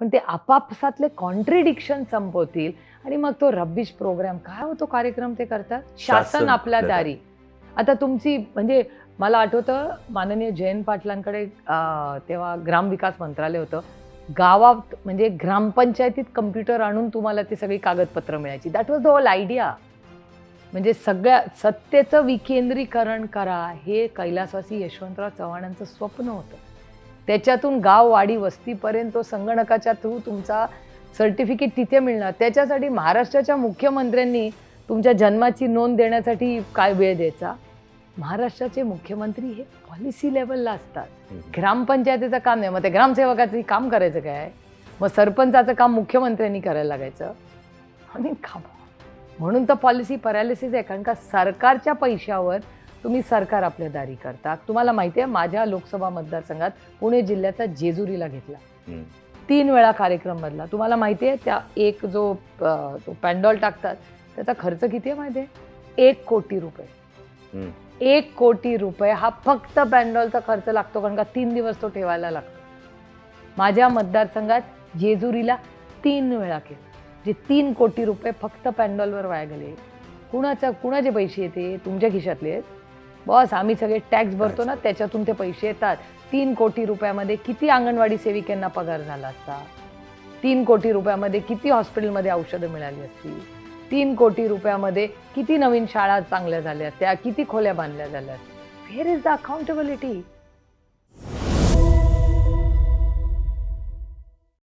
पण ते आपापसातले कॉन्ट्रिडिक्शन संपवतील. आणि मग तो रब्बिश प्रोग्राम काय होतो कार्यक्रम ते करतात? शासन आपल्या दारी. आता तुमची म्हणजे मला आठवतं माननीय जयंत पाटलांकडे तेव्हा ग्रामविकास मंत्रालय होतं. गावात म्हणजे ग्रामपंचायतीत कम्प्युटर आणून तुम्हाला ती सगळी कागदपत्र मिळायची. That was the whole idea म्हणजे सगळ्या सत्तेचं विकेंद्रीकरण करा हे कैलासवासी यशवंतराव चव्हाणांचं स्वप्न होतं. त्याच्यातून गाव वाडी वस्तीपर्यंत तो संगणकाच्या थ्रू तुमचा सर्टिफिकेट तिथे मिळणार. त्याच्यासाठी महाराष्ट्राच्या मुख्यमंत्र्यांनी तुमच्या जन्माची नोंद देण्यासाठी काय वेळ द्यायचा? महाराष्ट्राचे मुख्यमंत्री हे पॉलिसी लेवलला असतात. ग्रामपंचायतीचं काम नाही. मग ते ग्रामसेवकाचं काम करायचं काय? मग सरपंचाचं काम मुख्यमंत्र्यांनी करायला लागायचं? आणि काम म्हणून तर पॉलिसी पॅरालिसिस आहे कारण का सरकारच्या पैशावर तुम्ही सरकार आपल्या दारी करता. तुम्हाला माहिती आहे माझ्या लोकसभा मतदारसंघात पुणे जिल्ह्याचा जेजुरीला घेतला. तीन वेळा कार्यक्रम बदला. तुम्हाला माहिती आहे त्या एक जो पॅन्डॉल टाकतात त्याचा खर्च किती आहे माहिती आहे एक कोटी रुपये. एक कोटी रुपये हा फक्त पॅन्डॉलचा खर्च लागतो कारण का तीन दिवस तो ठेवायला लागतो. माझ्या मतदारसंघात जेजुरीला तीन वेळा केलं जे तीन कोटी रुपये फक्त पॅन्डॉलवर वाया गेले. कुणाचा कुणाचे पैसे येते? तुमच्या खिशातले आहेत. बॉस आम्ही सगळे टॅक्स भरतो ना त्याच्यातून ते पैसे येतात. तीन कोटी रुपयामध्ये किती अंगणवाडी सेविकांना पगार झाला असता? तीन कोटी रुपयामध्ये किती हॉस्पिटलमध्ये औषधं मिळाली असती? तीन कोटी रुपयामध्ये किती नवीन शाळा चांगल्या झाल्या असत्या? किती खोल्या बांधल्या झाल्या असत्या? Where is the accountability